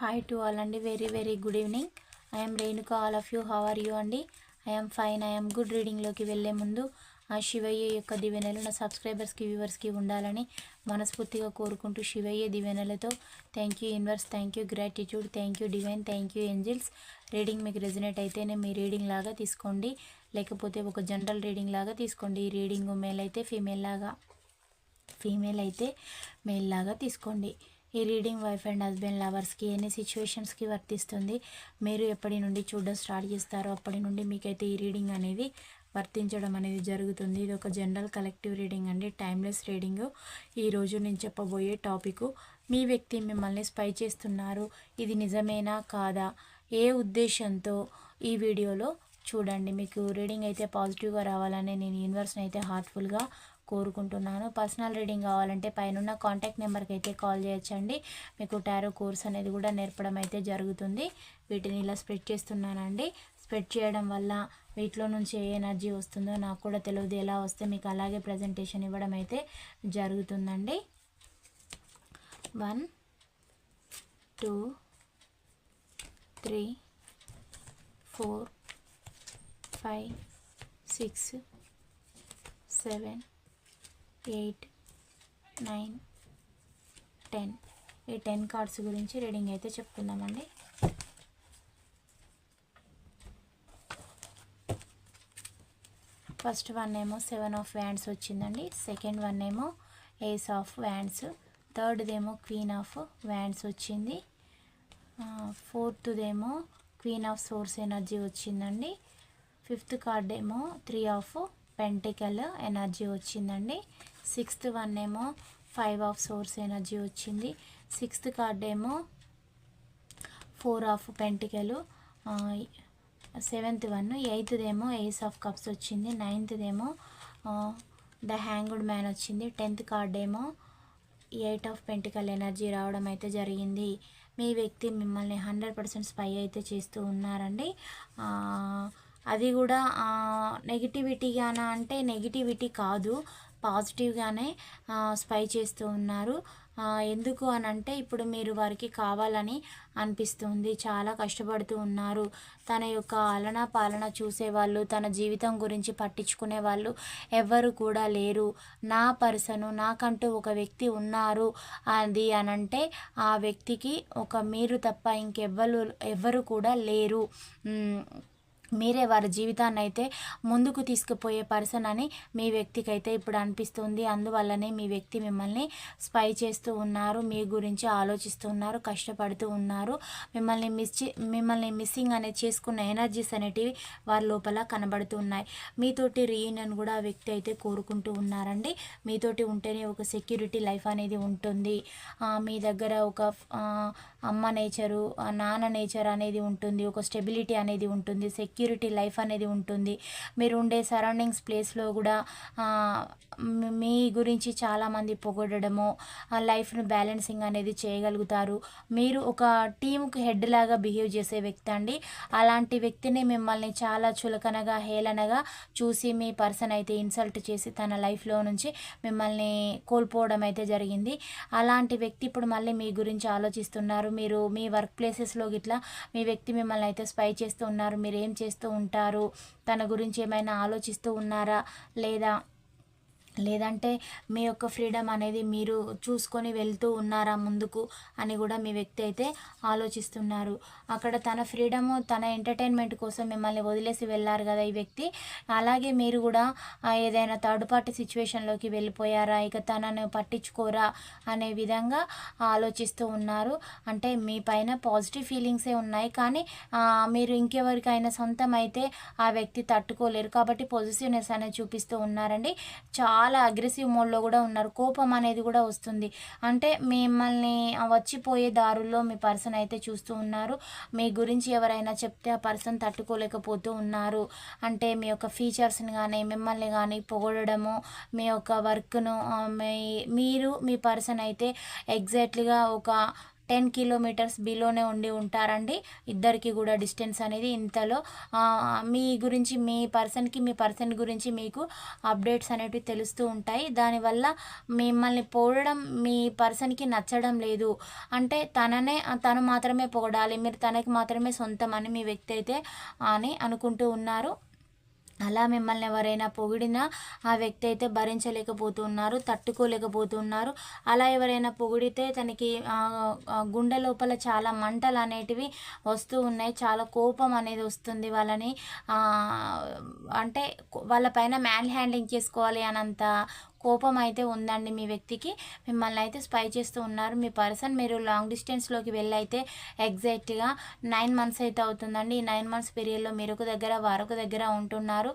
Hi to all అండి very very good evening I'm Renuka all of you how are you అండి I'm fine I'm good రీడింగ్లోకి వెళ్ళే ముందు ఆ శివయ్య యొక్క దివెనలు నా సబ్స్క్రైబర్స్కి వ్యూవర్స్కి ఉండాలని మనస్ఫూర్తిగా కోరుకుంటూ Shivayya దివెనలతో thank you universe thank you gratitude thank you divine thank you angels reading మీకు రెజినేట్ అయితేనే మీ రీడింగ్ లాగా తీసుకోండి. లేకపోతే ఒక జనరల్ రీడింగ్ లాగా తీసుకోండి. ఈ రీడింగ్ మేల్ అయితే ఫీమేల్ లాగా ఫీమేల్ అయితే మేల్ లాగా తీసుకోండి. ఈ రీడింగ్ వైఫ్ అండ్ హస్బెండ్ లవర్స్కి ఎన్ని సిచ్యువేషన్స్కి వర్తిస్తుంది మీరు ఎప్పటి నుండి చూడడం స్టార్ట్ చేస్తారో అప్పటి నుండి మీకైతే ఈ రీడింగ్ అనేది వర్తించడం అనేది జరుగుతుంది. ఇది ఒక జనరల్ కలెక్టివ్ రీడింగ్ అండి టైమ్లెస్ రీడింగ్. ఈరోజు నేను చెప్పబోయే టాపిక్ మీ వ్యక్తి మిమ్మల్ని స్పై చేస్తున్నారు ఇది నిజమేనా కాదా ఏ ఉద్దేశంతో ఈ వీడియోలో చూడండి. మీకు రీడింగ్ అయితే పాజిటివ్గా రావాలని నేను యూనివర్స్ని అయితే హార్ట్ఫుల్గా కోరుకుంటున్నాను. పర్సనల్ రీడింగ్ కావాలంటే పైన కాంటాక్ట్ నెంబర్కి అయితే కాల్ చేయొచ్చండి. మీకు టారో కోర్స్ అనేది కూడా నేర్పడం అయితే జరుగుతుంది. వీటిని ఇలా స్ప్రెడ్ చేస్తున్నానండి. స్ప్రెడ్ చేయడం వల్ల వీటిలో నుంచి ఏ ఎనర్జీ వస్తుందో నాకు కూడా తెలియదు ఎలా వస్తే మీకు అలాగే ప్రజెంటేషన్ ఇవ్వడం అయితే జరుగుతుందండి. One two three four five six seven eight nine ten. ఈ టెన్ కార్డ్స్ గురించి రీడింగ్ అయితే చెప్పుకుందామండి ఫస్ట్ వన్ ఏమో సెవెన్ ఆఫ్ వ్యాండ్స్ వచ్చిందండి. సెకండ్ వన్ ఏమో ఏస్ ఆఫ్ వ్యాండ్స్. థర్డ్దేమో క్వీన్ ఆఫ్ వ్యాండ్స్ వచ్చింది. ఫోర్త్దేమో క్వీన్ ఆఫ్ సోర్స్ ఎనర్జీ వచ్చిందండి. ఫిఫ్త్ కార్డ్ ఏమో త్రీ ఆఫ్ పెంటికల్ ఎనర్జీ వచ్చిందండి. సిక్స్త్ వన్ ఏమో ఫైవ్ ఆఫ్ సోర్స్ ఎనర్జీ వచ్చింది. సిక్స్త్ కార్డ్ ఏమో four of pentacle seventh one ఎయిత్దేమో ace of cups వచ్చింది. నైన్త్దేమో ద హ్యాంగుడ్ మ్యాన్ వచ్చింది. టెన్త్ కార్డ్ ఏమో ఎయిట్ ఆఫ్ పెంటికల్ ఎనర్జీ రావడం అయితే జరిగింది. మీ వ్యక్తి మిమ్మల్ని హండ్రెడ్ పర్సెంట్ స్పై అయితే చేస్తూ ఉన్నారండి. అది కూడా నెగిటివిటీగానా అంటే నెగిటివిటీ కాదు. పాజిటివ్గానే స్పై చేస్తూ ఉన్నారు. ఎందుకు అని అంటే ఇప్పుడు మీరు వారికి కావాలని అనిపిస్తుంది. చాలా కష్టపడుతూ ఉన్నారు. తన యొక్క ఆలన పాలన చూసేవాళ్ళు తన జీవితం గురించి పట్టించుకునే వాళ్ళు ఎవ్వరు కూడా లేరు. నా పర్సను నాకంటూ ఒక వ్యక్తి ఉన్నారు అది అనంటే ఆ వ్యక్తికి ఒక మీరు తప్ప ఇంకెవ్వరు ఎవ్వరు కూడా లేరు. మీరే వారి జీవితాన్ని అయితే ముందుకు తీసుకుపోయే పర్సన్ అని మీ వ్యక్తికి అయితే ఇప్పుడు అనిపిస్తుంది. అందువల్లనే మీ వ్యక్తి మిమ్మల్ని స్పై చేస్తూ ఉన్నారు మీ గురించి ఆలోచిస్తూ ఉన్నారు కష్టపడుతూ ఉన్నారు. మిమ్మల్ని మిస్ మిమ్మల్ని మిస్సింగ్ అనేది చేసుకున్న ఎనర్జీస్ అనేటివి వారి లోపల కనబడుతూ ఉన్నాయి. మీతోటి రీయూనియన్ కూడా వ్యక్తి అయితే కోరుకుంటూ ఉన్నారండి. మీతోటి ఉంటేనే ఒక సెక్యూరిటీ లైఫ్ అనేది ఉంటుంది. మీ దగ్గర ఒక అమ్మ నేచరు నాన్న నేచర్ అనేది ఉంటుంది. ఒక స్టెబిలిటీ అనేది ఉంటుంది. సెక్యూరిటీ లైఫ్ అనేది ఉంటుంది. మీరు ఉండే సరౌండింగ్స్ ప్లేస్లో కూడా మీ గురించి చాలామంది పొగడము లైఫ్ను బ్యాలెన్సింగ్ అనేది చేయగలుగుతారు. మీరు ఒక టీంకి హెడ్ లాగా బిహేవ్ చేసే వ్యక్తి అండి. అలాంటి వ్యక్తిని మిమ్మల్ని చాలా చులకనగా హేళనగా చూసి మీ పర్సన్ అయితే ఇన్సల్ట్ చేసి తన లైఫ్లో నుంచి మిమ్మల్ని కోల్పోవడం అయితే జరిగింది. అలాంటి వ్యక్తి ఇప్పుడు మళ్ళీ మీ గురించి ఆలోచిస్తున్నారు. మీరు మీ వర్క్ ప్లేసెస్లో గిట్లా మీ వ్యక్తి మిమ్మల్ని అయితే స్పై చేస్తూ ఉన్నారు. మీరు ఏం చేస్తూ ఉంటారు. తన గురించి ఏమైనా ఆలోచిస్తూ ఉన్నారా? లేదా లేదంటే మీ యొక్క ఫ్రీడమ్ అనేది మీరు చూసుకొని వెళ్తూ ఉన్నారా ముందుకు అని కూడా మీ వ్యక్తి అయితే ఆలోచిస్తున్నారు. అక్కడ తన ఫ్రీడము తన ఎంటర్టైన్మెంట్ కోసం మిమ్మల్ని వదిలేసి వెళ్ళారు కదా ఈ వ్యక్తి. అలాగే మీరు కూడా ఏదైనా థర్డ్ పార్టీ సిచ్యువేషన్లోకి వెళ్ళిపోయారా? ఇక తనను పట్టించుకోరా? అనే విధంగా ఆలోచిస్తూ ఉన్నారు. అంటే మీ పైన పాజిటివ్ ఫీలింగ్సే ఉన్నాయి. కానీ మీరు ఇంకెవరికైనా సొంతం అయితే ఆ వ్యక్తి తట్టుకోలేరు. కాబట్టి పాజిటివ్నెస్ అనేది చూపిస్తూ ఉన్నారండి. చాలా చాలా అగ్రెసివ్ మోడ్లో కూడా ఉన్నారు. కోపం అనేది కూడా వస్తుంది. అంటే మిమ్మల్ని వచ్చిపోయే దారుల్లో మీ పర్సన్ అయితే చూస్తూ ఉన్నారు. మీ గురించి ఎవరైనా చెప్తే ఆ పర్సన్ తట్టుకోలేకపోతూ ఉన్నారు. అంటే మీ యొక్క ఫీచర్స్ని కానీ మిమ్మల్ని కానీ పొగడము మీ యొక్క వర్క్ను మీ మీరు మీ పర్సన్ అయితే ఎగ్జాక్ట్లీగా ఒక టెన్ కిలోమీటర్స్ బిలోనే ఉండి ఉంటారండి. ఇద్దరికి కూడా డిస్టెన్స్ అనేది ఇంతలో. మీ గురించి మీ పర్సన్కి మీ పర్సన్ గురించి మీకు అప్డేట్స్ అనేవి తెలుస్తూ ఉంటాయి. దానివల్ల మిమ్మల్ని పోడడం మీ పర్సన్కి నచ్చడం లేదు. అంటే తననే తను మాత్రమే పొగడాలి మీరు తనకి మాత్రమే సొంతం అని మీ వ్యక్తి అయితే అని అనుకుంటూ ఉన్నారు. అలా మిమ్మల్ని ఎవరైనా పొగిడినా ఆ వ్యక్తి అయితే భరించలేకపోతున్నారు తట్టుకోలేకపోతున్నారు. అలా ఎవరైనా పొగిడితే తనకి గుండె లోపల చాలా మంటలు అనేటివి వస్తూ ఉన్నాయి. చాలా కోపం అనేది వస్తుంది వాళ్ళని. అంటే వాళ్ళ పైన మ్యాన్ హ్యాండ్లింగ్ చేసుకోవాలి అనంత కోపం అయితే ఉందండి మీ వ్యక్తికి. మిమ్మల్ని అయితే స్పై చేస్తూ ఉన్నారు. మీ పర్సన్ మీరు లాంగ్ డిస్టెన్స్లోకి వెళ్ళైతే ఎగ్జాక్ట్గా నైన్ మంత్స్ అయితే అవుతుందండి. ఈ నైన్ మంత్స్ పీరియడ్లో మెరుకు దగ్గర వారొక దగ్గర ఉంటున్నారు.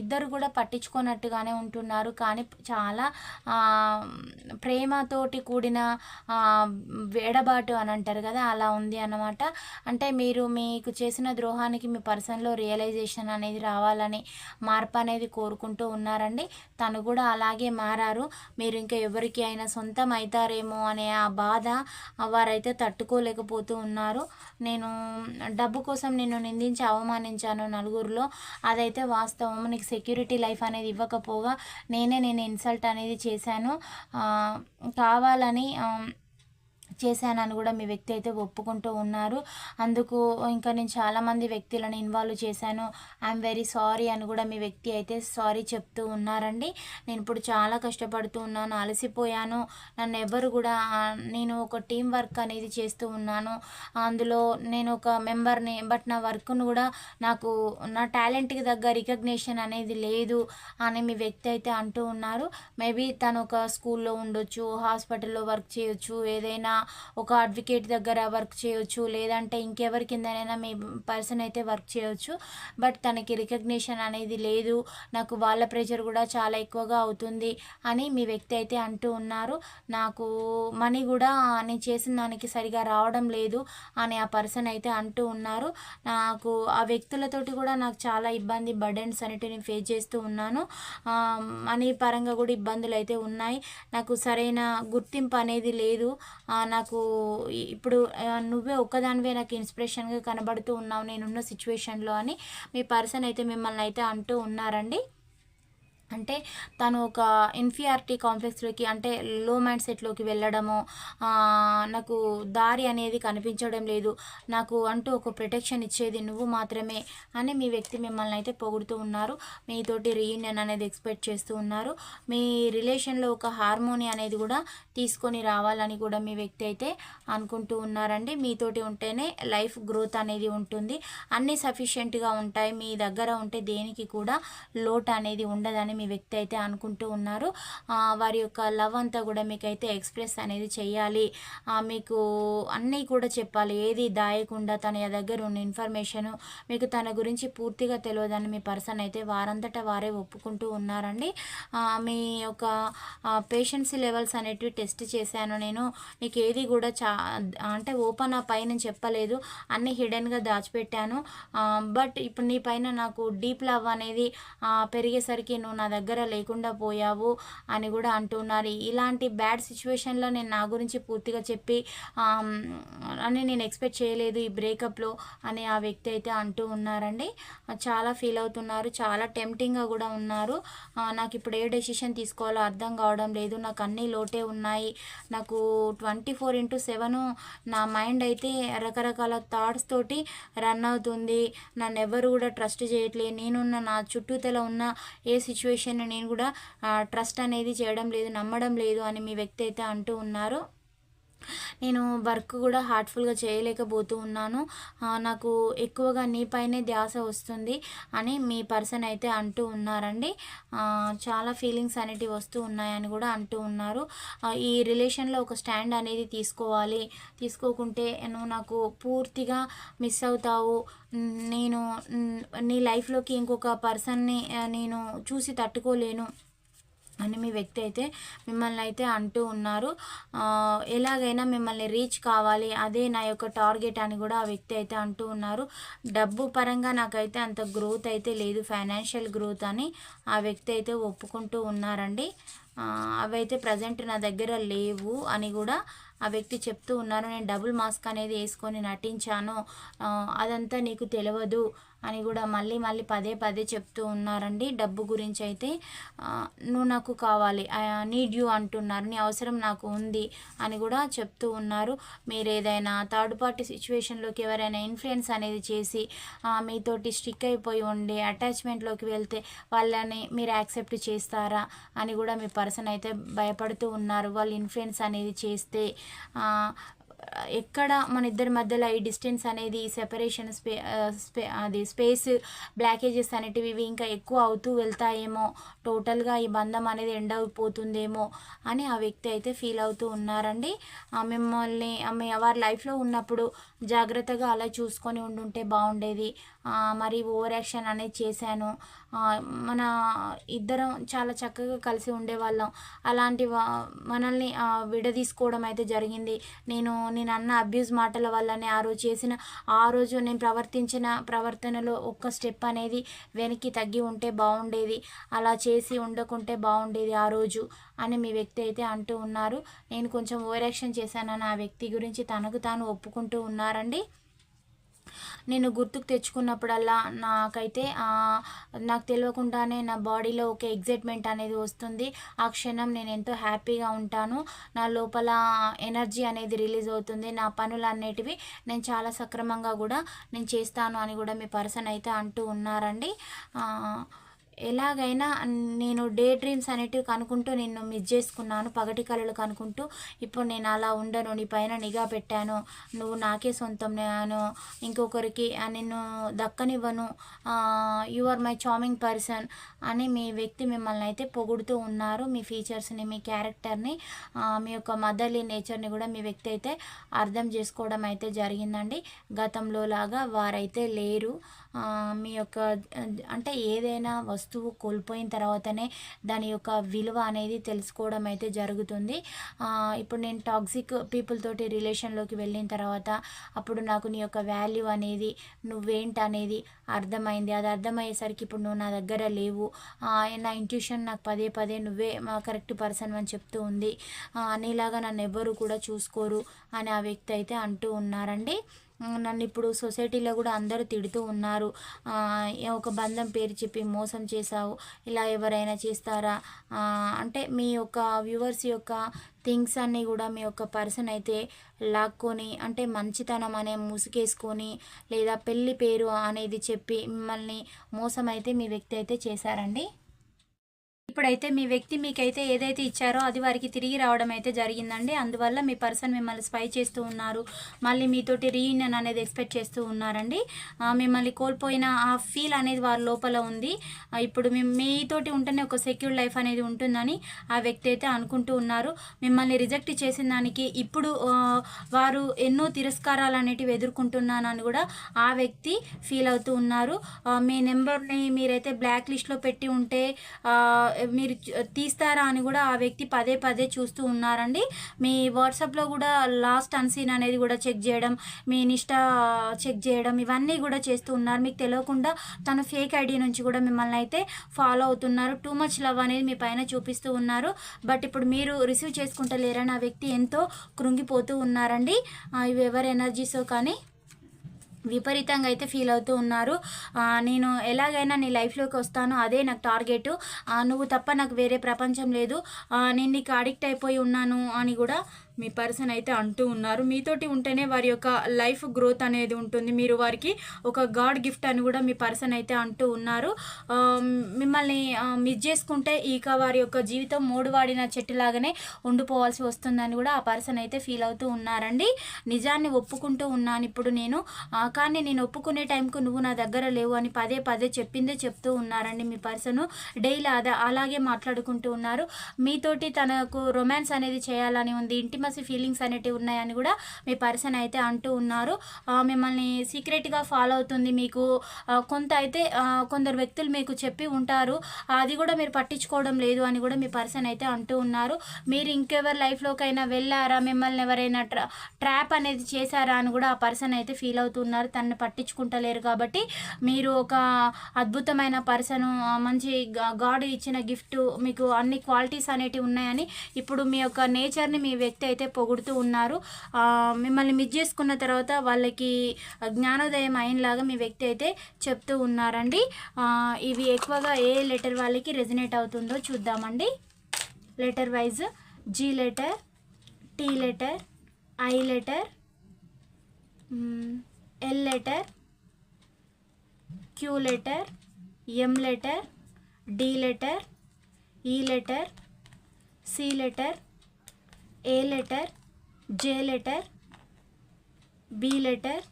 ఇద్దరు కూడా పట్టించుకున్నట్టుగానే ఉంటున్నారు. కానీ చాలా ప్రేమతోటి కూడిన వేడబాటు అని అంటారు కదా అలా ఉంది అన్నమాట. అంటే మీరు మీకు చేసిన ద్రోహానికి మీ పర్సన్లో రియలైజేషన్ అనేది రావాలని మార్పు అనేది కోరుకుంటూ ఉన్నారండి. తను కూడా అలాగే మారారు. మీరు ఇంకా ఎవరికి అయినా సొంతం అవుతారేమో అనే ఆ బాధ వారైతే తట్టుకోలేకపోతూ ఉన్నారు. నేను డబ్బు కోసం నేను నిందించి అవమానించాను నలుగురిలో. అదైతే వాస్తవం. నీకు సెక్యూరిటీ లైఫ్ అనేది ఇవ్వకపోగా నేనే నేను ఇన్సల్ట్ అనేది చేశాను. కావాలని చేశానని కూడా మీ వ్యక్తి అయితే ఒప్పుకుంటూ ఉన్నారు. అందుకు ఇంకా నేను చాలామంది వ్యక్తులను ఇన్వాల్వ్ చేశాను. ఐఎమ్ వెరీ సారీ అని కూడా మీ వ్యక్తి అయితే సారీ చెప్తూ ఉన్నారండి. నేను ఇప్పుడు చాలా కష్టపడుతూ ఉన్నాను అలసిపోయాను. నన్ను ఎవరు కూడా నేను ఒక టీం వర్క్ అనేది చేస్తూ ఉన్నాను. అందులో నేను ఒక మెంబర్ని బట్ నా వర్క్ను కూడా నాకు నా టాలెంట్కి తగ్గ రికగ్నేషన్ అనేది లేదు అని మీ వ్యక్తి అయితే అంటూ ఉన్నారు. మేబీ తను ఒక స్కూల్లో ఉండొచ్చు హాస్పిటల్లో వర్క్ చేయొచ్చు ఏదైనా ఒక అడ్వకేట్ దగ్గర వర్క్ చేయొచ్చు లేదంటే ఇంకెవరి కిందనైనా మీ పర్సన్ అయితే వర్క్ చేయొచ్చు. బట్ తనకి రికగ్నిషన్ అనేది లేదు. నాకు వాళ్ళ ప్రెషర్ కూడా చాలా ఎక్కువగా అవుతుంది అని మీ వ్యక్తి అయితే అంటూ ఉన్నారు. నాకు మనీ కూడా నేను చేసిన దానికి సరిగా రావడం లేదు అని ఆ పర్సన్ అయితే అంటూ ఉన్నారు. నాకు ఆ వ్యక్తులతోటి కూడా నాకు చాలా ఇబ్బంది బర్డెన్స్ అనేటివి నేను ఫేస్ చేస్తూ ఉన్నాను. మనీ పరంగా కూడా ఇబ్బందులు అయితే ఉన్నాయి. నాకు సరైన గుర్తింపు అనేది లేదు. నా నాకు ఇప్పుడు నువ్వే ఒక్కదానివే నాకు ఇన్స్పిరేషన్గా కనబడుతూ ఉన్నావు నేనున్న సిచ్యువేషన్లో అని మీ పర్సన్ అయితే మిమ్మల్ని అయితే అంటూ ఉన్నారండి. అంటే తను ఒక ఇన్ఫియారిటీ కాంప్లెక్స్లోకి అంటే లో మైండ్ సెట్లోకి వెళ్ళడము నాకు దారి అనేది కనిపించడం లేదు. నాకు అంటూ ఒక ప్రొటెక్షన్ ఇచ్చేది నువ్వు మాత్రమే అని మీ వ్యక్తి మిమ్మల్ని అయితే పొగుడుతూ ఉన్నారు. మీతోటి రీయూనియన్ అనేది ఎక్స్పెక్ట్ చేస్తూ ఉన్నారు. మీ రిలేషన్లో ఒక హార్మోని అనేది కూడా తీసుకొని రావాలని కూడా మీ వ్యక్తి అయితే అనుకుంటూ ఉన్నారండి. మీతోటి ఉంటేనే లైఫ్ గ్రోత్ అనేది ఉంటుంది. అన్నీ సఫిషియెంట్గా ఉంటాయి. మీ దగ్గర ఉంటే దేనికి కూడా లోటు అనేది ఉండదని మీ వ్యక్తి అయితే అనుకుంటూ ఉన్నారు. వారి యొక్క లవ్ అంతా కూడా మీకైతే ఎక్స్ప్రెస్ అనేది చేయాలి. మీకు అన్నీ కూడా చెప్పాలి. ఏది దాయకుండా తన దగ్గర ఉన్న ఇన్ఫర్మేషన్ మీకు తన గురించి పూర్తిగా తెలియదని మీ పర్సన్ అయితే వారంతటా వారే ఒప్పుకుంటూ ఉన్నారండి. మీ యొక్క పేషెన్సీ లెవెల్స్ అనేటివి టెస్ట్ చేశాను నేను. మీకు ఏది కూడా చా అంటే ఓపెన్ ఆ పైన చెప్పలేదు. అన్ని హిడెన్గా దాచిపెట్టాను. బట్ ఇప్పుడు నీ పైన నాకు డీప్ లవ్ అనేది పెరిగేసరికి నువ్వు నా దగ్గర లేకుండా పోయావు అని కూడా అంటున్నారు. ఇలాంటి బ్యాడ్ సిచ్యువేషన్లో నేను నా గురించి పూర్తిగా చెప్పి అని నేను ఎక్స్పెక్ట్ చేయలేదు ఈ బ్రేకప్లో అని ఆ వ్యక్తి అయితే అంటూ ఉన్నారండి. చాలా ఫీల్ అవుతున్నారు చాలా టెంప్టింగ్గా కూడా ఉన్నారు. నాకు ఇప్పుడు ఏ డెసిషన్ తీసుకోవాలో అర్థం కావడం లేదు. నాకు అన్నీ లోటే ఉన్నాయి. నాకు ట్వంటీ ఫోర్ ఇంటూ సెవెన్ నా మైండ్ అయితే రకరకాల థాట్స్ తోటి రన్ అవుతుంది. నన్ను ఎవరు కూడా ట్రస్ట్ చేయట్లేదు నేనున్న నా చుట్టూతల ఉన్న ఏ సిచ్యువేషన్ నేను కూడా ట్రస్ట్ అనేది చేయడం లేదు నమ్మడం లేదు అని మీ వ్యక్తి అయితే అంటూ ఉన్నారు. నేను వర్క్ కూడా హార్ట్ఫుల్గా చేయలేకపోతూ ఉన్నాను. నాకు ఎక్కువగా నీ పైనే ధ్యాస వస్తుంది అని మీ పర్సన్ అయితే అంటూ ఉన్నారండి. చాలా ఫీలింగ్స్ అనేటివి వస్తూ ఉన్నాయని కూడా అంటూ ఉన్నారు. ఈ రిలేషన్లో ఒక స్టాండ్ అనేది తీసుకోవాలి. తీసుకోకుంటే నువ్వు నాకు పూర్తిగా మిస్ అవుతావు. నేను నీ లైఫ్లోకి ఇంకొక పర్సన్ని నేను చూసి తట్టుకోలేను. అని మీ వ్యక్తి అయితే మిమ్మల్ని అయితే అంటూ ఉన్నారు. ఎలాగైనా మిమ్మల్ని రీచ్ కావాలి. అదే నా యొక్క టార్గెట్ అని కూడా ఆ వ్యక్తి అయితే అంటూ ఉన్నారు. డబ్బు పరంగా నాకైతే అంత గ్రోత్ అయితే లేదు. ఫైనాన్షియల్ గ్రోత్ అని ఆ వ్యక్తి అయితే ఒప్పుకుంటూ ఉన్నారండి. అవైతే ప్రజెంట్ నా దగ్గర లేవు అని కూడా ఆ వ్యక్తి చెప్తూ ఉన్నారు నేను డబుల్ మాస్క్ అనేది వేసుకొని నటించాను. అదంతా నీకు తెలియదు అని కూడా మళ్ళీ మళ్ళీ పదే పదే చెప్తూ ఉన్నారండి. డబ్బు గురించి అయితే నువ్వు నాకు కావాలి నీడ్ యూ అంటున్నారు నీ అవసరం నాకు ఉంది అని కూడా చెప్తూ ఉన్నారు. మీరు ఏదైనా థర్డ్ పార్టీ సిచ్యువేషన్లోకి ఎవరైనా ఇన్ఫ్లుయెన్స్ అనేది చేసి మీతోటి స్టిక్ అయిపోయి ఉండి అటాచ్మెంట్లోకి వెళ్తే వాళ్ళని మీరు యాక్సెప్ట్ చేస్తారా అని కూడా మీ పర్సన్ అయితే భయపడుతూ ఉన్నారు. వాళ్ళు ఇన్ఫ్లుయెన్స్ అనేది చేస్తే ఎక్కడ మన ఇద్దరి మధ్యలో ఈ డిస్టెన్స్ అనేది సెపరేషన్ స్పే స్పే అది స్పేస్ బ్లాకేజెస్ అనేటివి ఇవి ఇంకా ఎక్కువ అవుతూ వెళ్తాయేమో. టోటల్గా ఈ బంధం అనేది ఎండ్ అయిపోతుందేమో అని ఆ వ్యక్తి అయితే ఫీల్ అవుతూ ఉన్నారండి. మిమ్మల్ని ఆమె వారి లైఫ్లో ఉన్నప్పుడు జాగ్రత్తగా అలా చూసుకొని ఉండుంటే బాగుండేది. మరి ఓవర్ యాక్షన్ అనేది చేశాను. మన ఇద్దరం చాలా చక్కగా కలిసి ఉండేవాళ్ళం. అలాంటి వా- మనల్ని విడదీసుకోవడం అయితే జరిగింది. నేను నేను అన్న అబ్యూస్ మాటల వల్లనే ఆ రోజు చేసిన ఆ రోజు నేను ప్రవర్తించిన ప్రవర్తనలో ఒక్క స్టెప్ అనేది వెనక్కి తగ్గి ఉంటే బాగుండేది. అలా చేసి ఉండకుంటే బాగుండేది ఆ రోజు అని మీ వ్యక్తి అయితే అంటూ ఉన్నారు. నేను కొంచెం ఓవర్ యాక్షన్ చేశానని ఆ వ్యక్తి గురించి తనకు తాను ఒప్పుకుంటూ ఉన్నారండి. నేను గుర్తుకు తెచ్చుకున్నప్పుడల్లా నాకైతే నాకు తెలియకుండానే నా బాడీలో ఒక ఎగ్జైట్మెంట్ అనేది వస్తుంది. ఆ క్షణం నేను ఎంతో హ్యాపీగా ఉంటాను. నా లోపల ఎనర్జీ అనేది రిలీజ్ అవుతుంది. నా పనులు అనేటివి నేను చాలా సక్రమంగా కూడా నేను చేస్తాను అని కూడా మీ పర్సన్ అయితే అంటూ ఉన్నారండి. ఆ, ఎలాగైనా నేను డే డ్రీమ్స్ అనేటివి కనుక్కుంటూ నిన్ను మిస్ చేసుకున్నాను పగటి కళలు కనుక్కుంటూ ఇప్పుడు నేను అలా ఉండను నీ పైన నిఘా పెట్టాను నువ్వు నాకే సొంతం నేను ఇంకొకరికి నిన్ను దక్కనివ్వను you are my charming person అని మీ వ్యక్తి మిమ్మల్ని అయితే పొగుడుతూ ఉన్నారు. మీ ఫీచర్స్ని మీ క్యారెక్టర్ని మీ యొక్క మదర్లీ నేచర్ని కూడా మీ వ్యక్తి అయితే అర్థం చేసుకోవడం అయితే జరిగిందండి. గతంలో లాగా వారైతే లేరు. మీ యొక్క అంటే ఏదైనా వస్తువు కోల్పోయిన తర్వాతనే దాని యొక్క విలువ అనేది తెలుసుకోవడం అయితే జరుగుతుంది. ఇప్పుడు నేను టాక్సిక్ పీపుల్ తోటి రిలేషన్లోకి వెళ్ళిన తర్వాత అప్పుడు నాకు నీ యొక్క వాల్యూ అనేది నువ్వేంటి అనేది అర్థమైంది. అది అర్థమయ్యేసరికి ఇప్పుడు నువ్వు నా దగ్గర లేవు. నా ఇంట్యూషన్ నాకు పదే పదే నువ్వే కరెక్ట్ పర్సన్ అని చెప్తూ ఉంది. అనేలాగా నన్ను ఎవ్వరు కూడా చూసుకోరు అని ఆ వ్యక్తి అయితే అంటూ ఉన్నారండి. నన్ను ఇప్పుడు సొసైటీలో కూడా అందరూ తిడుతూ ఉన్నారు. ఒక బంధం పేరు చెప్పి మోసం చేశావు ఇలా ఎవరైనా చేస్తారా? అంటే మీ యొక్క వ్యూవర్స్ యొక్క థింగ్స్ అన్నీ కూడా మీ యొక్క పర్సన్ అయితే లాక్కొని అంటే మంచితనం అనే ముసుగేసుకొని లేదా పెళ్ళి పేరు అనేది చెప్పి మిమ్మల్ని మోసం అయితే మీ వ్యక్తి అయితే చేశారండి? ఇప్పుడైతే మీ వ్యక్తి మీకైతే ఏదైతే ఇచ్చారో అది వారికి తిరిగి రావడం అయితే జరిగిందండి. అందువల్ల మీ పర్సన్ మిమ్మల్ని స్పై చేస్తూ ఉన్నారు. మళ్ళీ మీతోటి రీయూనియన్ అనేది ఎక్స్పెక్ట్ చేస్తూ ఉన్నారండి. మిమ్మల్ని కోల్పోయిన ఆ ఫీల్ అనేది వారి లోపల ఉంది. ఇప్పుడు మీతోటి ఉంటేనే ఒక సెక్యూర్ లైఫ్ అనేది ఉంటుందని ఆ వ్యక్తి అయితే అనుకుంటూ ఉన్నారు. మిమ్మల్ని రిజెక్ట్ చేసిన దానికి ఇప్పుడు వారు ఎన్నో తిరస్కారాలు అనేటివి ఎదుర్కొంటున్నానని కూడా ఆ వ్యక్తి ఫీల్ అవుతూ ఉన్నారు. మీ నెంబర్ని మీరైతే బ్లాక్ లిస్ట్లో పెట్టి ఉంటే మీరు తీస్తారా అని కూడా ఆ వ్యక్తి పదే పదే చూస్తూ ఉన్నారండి. మీ వాట్సాప్లో కూడా లాస్ట్ అన్సీన్ అనేది కూడా చెక్ చేయడం మీ ఇన్స్టా చెక్ చేయడం ఇవన్నీ కూడా చేస్తూ ఉన్నారు. మీకు తెలియకుండా తన ఫేక్ ఐడి నుంచి కూడా మిమ్మల్ని అయితే ఫాలో అవుతున్నారు. టూ మచ్ లవ్ అనేది మీ పైన చూపిస్తూ ఉన్నారు. బట్ ఇప్పుడు మీరు రిసీవ్ చేసుకుంటలేరని ఆ వ్యక్తి ఎంతో కృంగిపోతూ ఉన్నారండి. ఇవి ఎవరి ఎనర్జీసో కానీ విపరీతంగా అయితే ఫీల్ అవుతూ ఉన్నారు. నేను ఎలాగైనా నీ లైఫ్లోకి వస్తాను. అదే నాకు టార్గెట్. నువ్వు తప్ప నాకు వేరే ప్రపంచం లేదు. నేను నీకు అడిక్ట్ అయిపోయి ఉన్నాను అని కూడా మీ పర్సన్ అయితే అంటూ ఉన్నారు. మీతోటి ఉంటేనే వారి యొక్క లైఫ్ గ్రోత్ అనేది ఉంటుంది. మీరు వారికి ఒక గాడ్ గిఫ్ట్ అని కూడా మీ పర్సన్ అయితే అంటూ ఉన్నారు. మిమ్మల్ని మిస్ చేసుకుంటే ఇక వారి యొక్క జీవితం మూడు వాడిన చెట్టులాగానే ఉండిపోవాల్సి వస్తుందని కూడా ఆ పర్సన్ అయితే ఫీల్ అవుతూ ఉన్నారండి. నిజాన్ని ఒప్పుకుంటూ ఉన్నాను ఇప్పుడు నేను. కానీ నేను ఒప్పుకునే టైంకు నువ్వు నా దగ్గర లేవు అని పదే పదే చెప్పిందే చెప్తూ ఉన్నారండి మీ పర్సన్. డైలీ అదే అలాగే మాట్లాడుకుంటూ ఉన్నారు. మీతోటి తనకు రొమాన్స్ అనేది చేయాలని ఉంది. ఇంటి ఇంటిమసీ ఫీలింగ్స్ అనేటివి ఉన్నాయని కూడా మీ పర్సన్ అయితే అంటూ ఉన్నారు. మిమ్మల్ని సీక్రెట్గా ఫాలో అవుతుంది మీకు. కొంత అయితే కొందరు వ్యక్తులు మీకు చెప్పి ఉంటారు. అది కూడా మీరు పట్టించుకోవడం లేదు అని కూడా మీ పర్సన్ అయితే అంటూ ఉన్నారు. మీరు ఇంకెవరి లైఫ్లోకైనా వెళ్ళారా? మిమ్మల్ని ఎవరైనా ట్రా ట్రాప్ అనేది చేశారా అని కూడా ఆ పర్సన్ అయితే ఫీల్ అవుతున్నారు. తనని పట్టించుకుంటలేరు కాబట్టి మీరు ఒక అద్భుతమైన పర్సన్ మంచి గాడ్ ఇచ్చిన గిఫ్ట్ మీకు అన్ని క్వాలిటీస్ అనేటివి ఉన్నాయని ఇప్పుడు మీ యొక్క నేచర్ని మీ వ్యక్తి అయితే పొగుడుతూ ఉన్నారు మిమ్మల్ని మిస్ చేసుకున్న తర్వాత వాళ్ళకి జ్ఞానోదయం అయినలాగా మీ వ్యక్తి అయితే చెప్తూ ఉన్నారండి. ఇవి ఎక్కువగా ఏ లెటర్ వాళ్ళకి రెజినేట్ అవుతుందో చూద్దామండి. Letter wise G letter T letter I letter L letter Q letter M letter D letter E letter C letter A letter? J letter? B letter?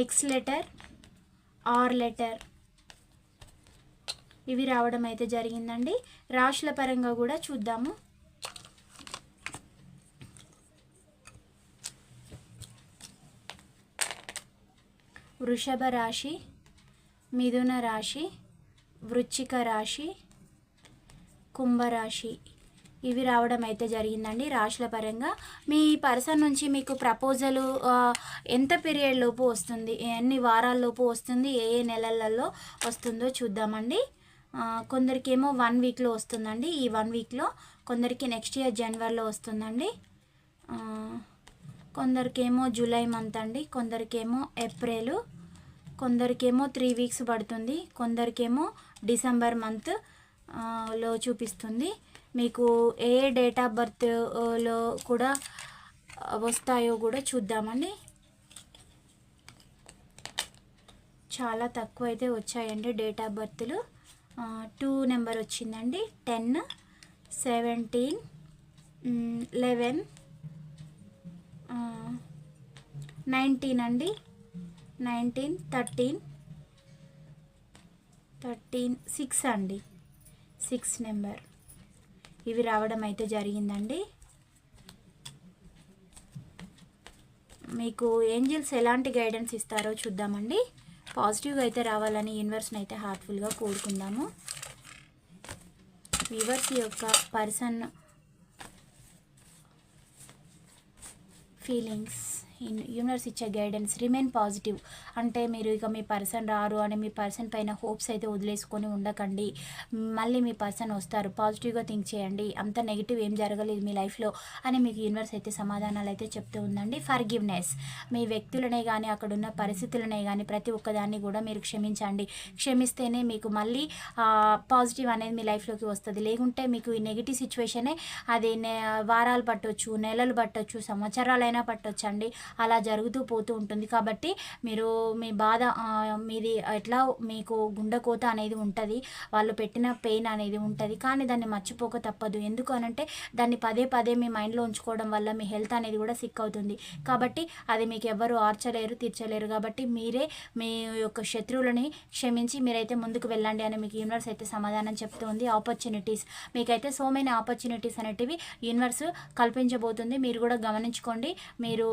X letter? R letter? ఇవి రావడం అయితే జరిగిందండి. రాశుల పరంగా కూడా చూద్దాము. వృషభ రాశి మిథున రాశి వృచ్చిక రాశి కుంభరాశి ఇవి రావడం అయితే జరిగిందండి. రాశుల పరంగా మీ పర్సన్ నుంచి మీకు ప్రపోజలు ఎంత పీరియడ్ లోపు వస్తుంది ఎన్ని వారాల లోపు వస్తుంది ఏ ఏ నెలలలో వస్తుందో చూద్దామండి. కొందరికేమో వన్ వీక్లో వస్తుందండి. ఈ వన్ వీక్లో కొందరికి నెక్స్ట్ ఇయర్ జనవరిలో వస్తుందండి. కొందరికేమో జూలై మంత్ అండి. కొందరికేమో ఏప్రిల్ కొందరికేమో త్రీ వీక్స్ పడుతుంది. కొందరికేమో డిసెంబర్ మంత్లో చూపిస్తుంది. మీకు ఏ డేట్ ఆఫ్ బర్త్లో కూడా వస్తాయో కూడా చూద్దామండి. చాలా తక్కువ అయితే వచ్చాయండి డేట్ ఆఫ్ బర్త్లు. టూ నెంబర్ వచ్చిందండి. టెన్ సెవెంటీన్ లెవెన్ నైన్టీన్ అండి. నైన్టీన్ థర్టీన్ థర్టీన్ సిక్స్ అండి. Six number. ఇవి రావడం అయితే జరిగిందండి. మీకు ఏంజిల్స్ ఎలాంటి గైడెన్స్ ఇస్తారో చూద్దామండి. పాజిటివ్గా అయితే రావాలని యూనివర్స్ని అయితే హార్ట్ఫుల్గా కోరుకుందాము. వివర్స్ యొక్క పర్సన్ ఫీలింగ్స్ యూనివర్స్ ఇచ్చే గైడెన్స్ రిమైన్ పాజిటివ్ అంటే మీరు ఇక మీ పర్సన్ రారు అని మీ పర్సన్ పైన హోప్స్ అయితే వదిలేసుకొని ఉండకండి. మళ్ళీ మీ పర్సన్ వస్తారు. పాజిటివ్గా థింక్ చేయండి. అంత నెగిటివ్ ఏం జరగలేదు మీ లైఫ్లో అని మీకు యూనివర్స్ అయితే సమాధానాలు అయితే చెప్తూ ఉందండి. ఫర్గివ్నెస్ మీ వ్యక్తులనే కానీ అక్కడ ఉన్న పరిస్థితులనే కానీ ప్రతి ఒక్కదాన్ని కూడా మీరు క్షమించండి. క్షమిస్తేనే మీకు మళ్ళీ పాజిటివ్ అనేది మీ లైఫ్లోకి వస్తుంది. లేకుంటే మీకు ఈ నెగిటివ్ సిచ్యువేషనే అది వారాలు పట్టొచ్చు నెలలు పట్టొచ్చు సంవత్సరాలైనా పట్టొచ్చు అండి అలా జరుగుతూ పోతూ ఉంటుంది. కాబట్టి మీరు మీ బాధ మీది ఎట్లా మీకు గుండెకోత అనేది ఉంటుంది వాళ్ళు పెట్టిన పెయిన్ అనేది ఉంటుంది కానీ దాన్ని మర్చిపోక తప్పదు. ఎందుకు అనంటే దాన్ని పదే పదే మీ మైండ్లో ఉంచుకోవడం వల్ల మీ హెల్త్ అనేది కూడా సిక్ అవుతుంది. కాబట్టి అది మీకు ఎవరు ఆర్చలేరు తీర్చలేరు. కాబట్టి మీరే మీ యొక్క శత్రువులని క్షమించి మీరైతే ముందుకు వెళ్ళండి అని మీకు యూనివర్స్ అయితే సమాధానం చెప్తూ ఉంది. ఆపర్చునిటీస్ మీకైతే సో మెనీ ఆపర్చునిటీస్ అనేటివి యూనివర్స్ కల్పించబోతుంది. మీరు కూడా గమనించుకోండి. మీరు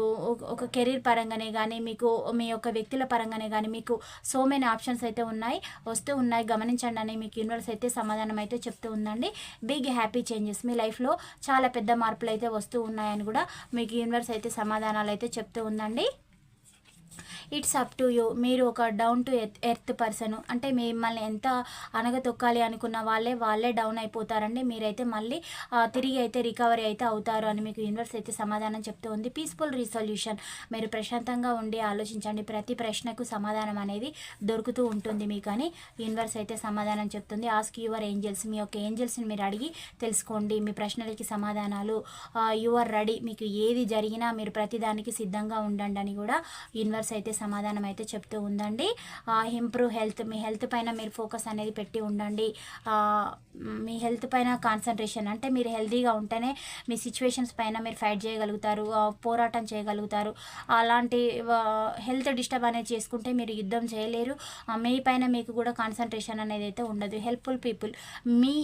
ఒక- కెరీర్ పరంగానే కానీ మీకు మీ యొక్క వ్యక్తుల పరంగానే కానీ మీకు సో మెనీ ఆప్షన్స్ అయితే ఉన్నాయి. వస్తూ ఉన్నాయి. గమనించండి అని మీకు యూనివర్స్ అయితే సమాధానం అయితే చెప్తూ ఉందండి. బిగ్ హ్యాపీ చేంజెస్ మీ లైఫ్లో చాలా పెద్ద మార్పులు అయితే వస్తూ ఉన్నాయని కూడా మీకు యూనివర్స్ అయితే సమాధానాలు అయితే చెప్తూ ఉందండి. It's up to you. మీరు ఒక down to earth earth person. అంటే మిమ్మల్ని ఎంత అనగతొక్కాలి అనుకున్న వాళ్ళే వాళ్ళే డౌన్ అయిపోతారండి. మీరైతే మళ్ళీ తిరిగి అయితే రికవరీ అయితే అవుతారు అని మీకు యూనివర్స్ అయితే సమాధానం చెప్తూ ఉంది. Peaceful resolution. మీరు ప్రశాంతంగా ఉండి ఆలోచించండి. ప్రతి ప్రశ్నకు సమాధానం అనేది దొరుకుతూ ఉంటుంది మీకు అని యూనివర్స్ అయితే సమాధానం చెప్తుంది. ఆస్క్ యువర్ ఏంజల్స్ మీ యొక్క ఏంజల్స్ని మీరు అడిగి తెలుసుకోండి. మీ ప్రశ్నలకి సమాధానాలు యువర్ రెడీ మీకు ఏది జరిగినా మీరు ప్రతిదానికి సిద్ధంగా ఉండండి అని కూడా యూనివర్స్ అయితే సమాధానం అయితే చెప్తూ ఉందండి. ఇంప్రూవ్ హెల్త్ మీ హెల్త్ పైన మీరు ఫోకస్ అనేది పెట్టి ఉండండి. మీ హెల్త్ పైన కాన్సన్ట్రేషన్ అంటే మీరు హెల్తీగా ఉంటేనే మీ సిచ్యువేషన్స్ పైన మీరు ఫైట్ చేయగలుగుతారు పోరాటం చేయగలుగుతారు. అలాంటి హెల్త్ డిస్టర్బ్ అనేది చేసుకుంటే మీరు యుద్ధం చేయలేరు. మీ పైన మీకు కూడా కాన్సన్ట్రేషన్ అనేది అయితే ఉండదు. హెల్ప్ఫుల్ పీపుల్ మీ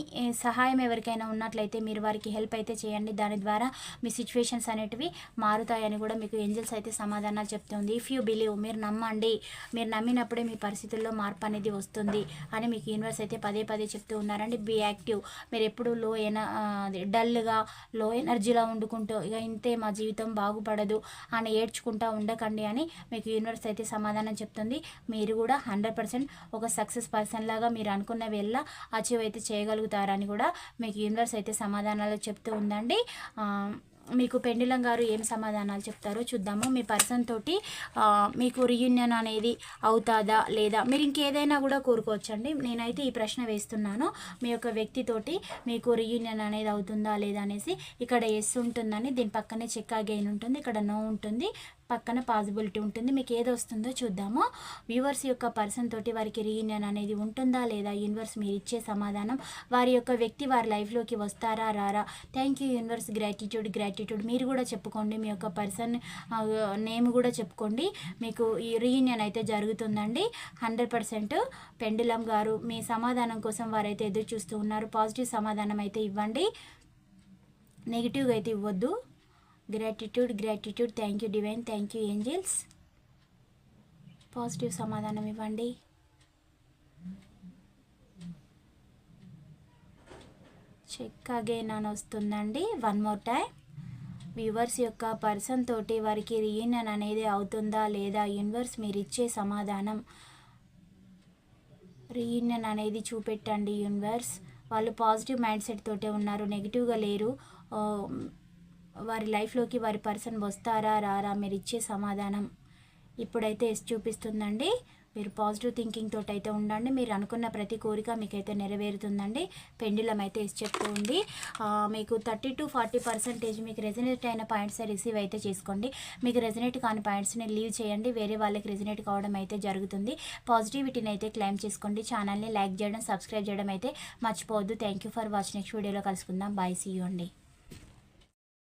సహాయం ఎవరికైనా ఉన్నట్లయితే మీరు వారికి హెల్ప్ అయితే చేయండి. దాని ద్వారా మీ సిచ్యువేషన్స్ అనేటివి మారుతాయని కూడా మీకు ఏంజల్స్ అయితే సమాధానాలు చెప్తుంది ఇఫ్ యూ లేవు మీరు నమ్మండి. మీరు నమ్మినప్పుడే మీ పరిస్థితుల్లో మార్పు అనేది వస్తుంది అని మీకు యూనివర్స్ అయితే పదే పదే చెప్తూ ఉన్నారండి. బీ యాక్టివ్ మీరు ఎప్పుడు లో ఎన డల్గా లో ఎనర్జీలో వండుకుంటూ ఇక ఇంతే మా జీవితం బాగుపడదు అని ఏడ్చుకుంటూ ఉండకండి అని మీకు యూనివర్స్ అయితే సమాధానం చెప్తుంది. మీరు కూడా హండ్రెడ్ పర్సెంట్ ఒక సక్సెస్ పర్సన్ లాగా మీరు అనుకున్న వెళ్ళ అచీవ్ అయితే చేయగలుగుతారని కూడా మీకు యూనివర్స్ అయితే సమాధానాలు చెప్తూ ఉందండి. మీకు పెండిలం గారు ఏం సమాధానాలు చెప్తారో చూద్దాము. మీ పర్సన్ తోటి మీకు రీయూనియన్ అనేది అవుతాదా లేదా? మీరు ఇంకేదైనా కూడా కోరుకోవచ్చండి. నేనైతే ఈ ప్రశ్న వేస్తున్నాను. మీ యొక్క వ్యక్తితోటి మీకు రీయూనియన్ అనేది అవుతుందా లేదా అనేసి ఇక్కడ ఎస్ ఉంటుందని దీని పక్కనే చెక్ అగైన్ ఉంటుంది ఇక్కడ నో ఉంటుంది. పక్కన పాసిబిలిటీ ఉంటుంది. మీకు ఏది వస్తుందో చూద్దాము. వ్యూవర్స్ యొక్క పర్సన్ తోటి వారికి రీయూనియన్ అనేది ఉంటుందా లేదా? యూనివర్స్ మీరు ఇచ్చే సమాధానం. వారి యొక్క వ్యక్తి వారి లైఫ్లోకి వస్తారా? రారా? Thank you universe gratitude gratitude మీరు కూడా చెప్పుకోండి. మీ యొక్క పర్సన్ నేమ్ కూడా చెప్పుకోండి. మీకు ఈ రీయూనియన్ అయితే జరుగుతుందండి. హండ్రెడ్ పర్సెంట్ పెండులం గారు మీ సమాధానం కోసం వారైతే ఎదురు చూస్తూ ఉన్నారు. పాజిటివ్ సమాధానం అయితే ఇవ్వండి. నెగిటివ్గా అయితే ఇవ్వద్దు. Gratitude gratitude thank you divine thank you angels positive సమాధానం ఇవ్వండి చెక్ అగైన్ అని వస్తుందండి. వన్ మోర్ టైం వ్యూవర్స్ యొక్క పర్సన్ తోటి వారికి రీయూనియన్ అనేది అవుతుందా లేదా? యూనివర్స్ మీరు ఇచ్చే సమాధానం. రీయూనియన్ అనేది చూపెట్టండి యూనివర్స్ వాళ్ళు పాజిటివ్ మైండ్ సెట్ తోటే ఉన్నారు నెగిటివ్గా లేరు. Um, వారి లైఫ్లోకి వారి పర్సన్ వస్తారా రారా మీరు ఇచ్చే సమాధానం ఇప్పుడైతే ఎస్ చూపిస్తుందండి. మీరు పాజిటివ్ థింకింగ్ తోటి అయితే ఉండండి. మీరు అనుకున్న ప్రతి కోరిక మీకైతే నెరవేరుతుందండి. పెండిలం అయితే ఎస్ చెప్తూ ఉంది మీకు థర్టీ టు ఫార్టీ పర్సెంటేజ్ మీకు రెజినేట్ అయిన పాయింట్స్ రిసీవ్ అయితే చేసుకోండి. మీకు రెజినేట్ కాని పాయింట్స్ని లీవ్ చేయండి. వేరే వాళ్ళకి రెజినేట్ కావడం అయితే జరుగుతుంది. పాజిటివిటీని అయితే క్లైమ్ చేసుకోండి. ఛానల్ని లైక్ చేయడం సబ్స్క్రైబ్ చేయడం అయితే మర్చిపోవద్దు. Thank you for watch. Next వీడియోలో కలుసుకుందాం. బాయ్. సీ యూ అండి.